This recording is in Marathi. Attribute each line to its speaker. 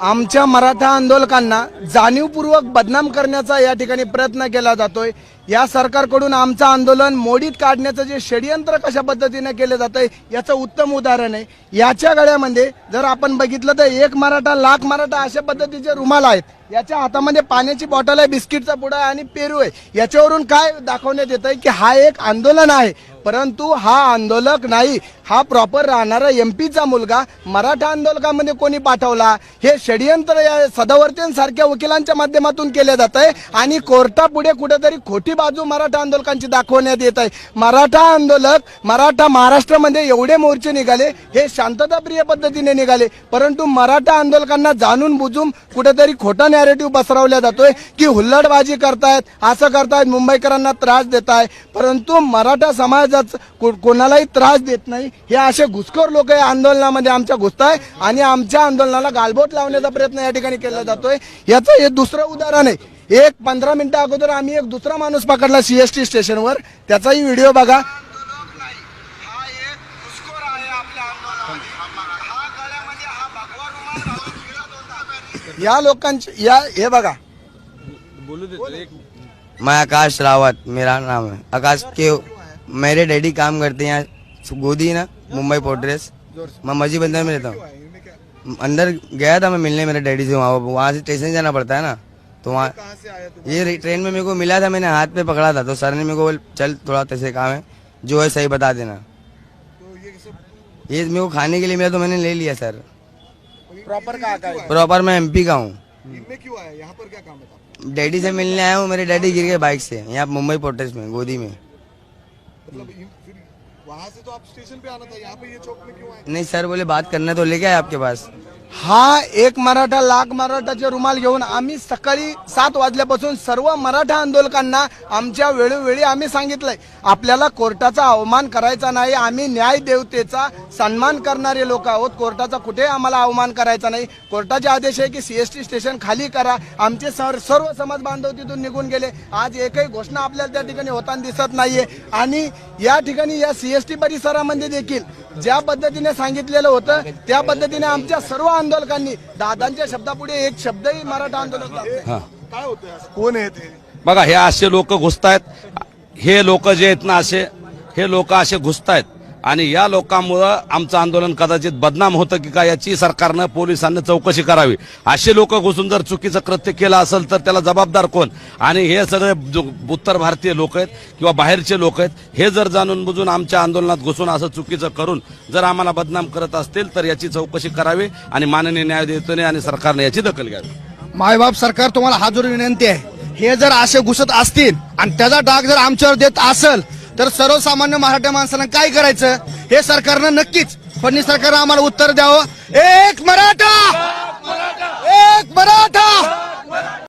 Speaker 1: आमच्या मराठा आंदोलकांना जाणीवपूर्वक बदनाम करण्याचा या ठिकाणी प्रयत्न केला जातोय. या सरकारकडून आमचं आंदोलन मोडीत काढण्याचं जे षडयंत्र कशा पद्धतीने केलं जातंय याचं उत्तम उदाहरण आहे. याच्या गळ्यामध्ये जर आपण बघितलं तर एक मराठा लाख मराठा अशा पद्धतीचे रुमाल आहेत. याच्या हातामध्ये पाण्याची बॉटल आहे बिस्किटचा पुडा आहे आणि पेरू आहे. याच्यावरून काय दाखवण्यात येत आहे की हा एक आंदोलन आहे. परंतु हा आंदोलक नाही हा प्रॉपर राहणारा एमपीचा मुलगा मराठा आंदोलकामध्ये कोणी पाठवला? हे षडयंत्र या सदावर्तींसारख्या वकिलांच्या माध्यमातून केले जात आहे आणि कोर्टापुढे कुठेतरी खोटी बाजू मराठा आंदोलकांची दाखवण्यात येत आहे मराठा आंदोलक मराठा महाराष्ट्रामध्ये एवढे मोर्चे निघाले हे शांतताप्रिय पद्धतीने निघाले परंतु मराठा आंदोलकांना जाणून बुजून कुठेतरी खोटा नॅरेटिव्ह पसरवला जातोय की हुल्लडबाजी करतायत असं करतायत मुंबईकरांना त्रास देत आहे परंतु मराठा समाजाच को- कोणालाही त्रास देत नाही. हे असे घुसखोर लोक या आंदोलनामध्ये आमच्या घुसताय आणि आमच्या आंदोलनाला गालबोट लावण्याचा प्रयत्न या ठिकाणी केला जातोय. याचं हे दुसरं उदाहरण आहे. एक पंधरा मिनिटं अगोदर आम्ही एक दुसरा माणूस पकडला सीएसटी स्टेशनवर. त्याचाही व्हिडिओ बघा. या लोकांचे या हे बघा.
Speaker 2: मैं आकाश रावत मेरा नाम है। आकाश के मेरे डैडी काम करते हैं यहाँ गोदी ना मुंबई पोर्ट्रेस मैं मजी बंदर में रहता हूँ। अंदर गया था मैं मिलने मेरे डैडी से वहाँ वहाँ से स्टेशन जाना पड़ता है ना तो वहाँ ये ट्रेन में मेरे को मिला था मैंने हाथ पे पकड़ा था तो सर ने मेरे को बोल चल थोड़ा तैसे काम है जो है सही बता देना। ये मेरे को खाने के लिए मिला तो मैंने ले लिया सर।
Speaker 1: प्रॉपर का काय
Speaker 2: प्रॉपर मैं एमपी का हूँ।
Speaker 1: क्यों आया? यहाँ पर क्या काम है?
Speaker 2: डैडी से मिलने आया हूँ मेरे डैडी गिर गए बाइक से यहाँ मुंबई पोर्टेस में गोदी में।
Speaker 1: मतलब वहाँ से तो आप स्टेशन पे आना था यहाँ पे ये चौक में क्यों आए?
Speaker 2: नहीं सर बोले बात करना तो लेके आए आपके पास।
Speaker 1: हा एक मराठा लाख मराठाचे रुमाल घेऊन आम्ही सकाळी सात वाजल्यापासून सर्व मराठा आंदोलकांना आमच्या वेळोवेळी आम्ही सांगितलंय आपल्याला कोर्टाचा अवमान करायचा नाही आम्ही न्याय देवतेचा सन्मान करणारे लोक आहोत कोर्टाचा कुठे आम्हाला अवमान करायचा नाही. कोर्टाचे आदेश आहे की सीएसटी स्टेशन खाली करा आमचे सर सर्व समाज बांधव तिथून निघून गेले. आज एकही घोषणा आपल्याला त्या ठिकाणी होताना दिसत नाहीये. आणि या ठिकाणी या सीएसटी परिसरामध्ये देखील ज्या पद्धतीने सांगितलेलं होतं त्या पद्धतीने आमच्या सर्व आंदोलकांनी दादांच्या शब्दापुढे एक शब्दही मराठा आंदोलन. काय असं? कोण आहे ते
Speaker 3: बघा हे असे लोक घुसतायत हे लोक जे आहेत ना असे हे लोक असे घुसतायत आणि या लोकांमुळं आमचं आंदोलन कदाचित बदनाम होतं की काय याची सरकारनं पोलिसांनी चौकशी करावी. असे लोक घुसून जर चुकीचं कृत्य केलं असेल तर त्याला जबाबदार कोण? आणि हे सगळे उत्तर भारतीय लोक आहेत किंवा बाहेरचे लोक आहेत हे जर जाणून बुजून आमच्या आंदोलनात घुसून असं चुकीचं करून जर आम्हाला बदनाम करत असतील तर याची चौकशी करावी आणि माननीय न्यायाधीशाने आणि सरकारने याची दखल घ्यावी.
Speaker 4: मायबाप सरकार तुम्हाला हात विनंती आहे. हे जर असे घुसत असतील आणि त्याचा डाग जर आमच्यावर देत असेल तर सर्वसामान्य मराठा माणसानं काय करायचं? हे सरकारनं नक्कीच फडणवीस सरकारनं आम्हाला उत्तर द्यावं. एक मराठा! एक मराठा!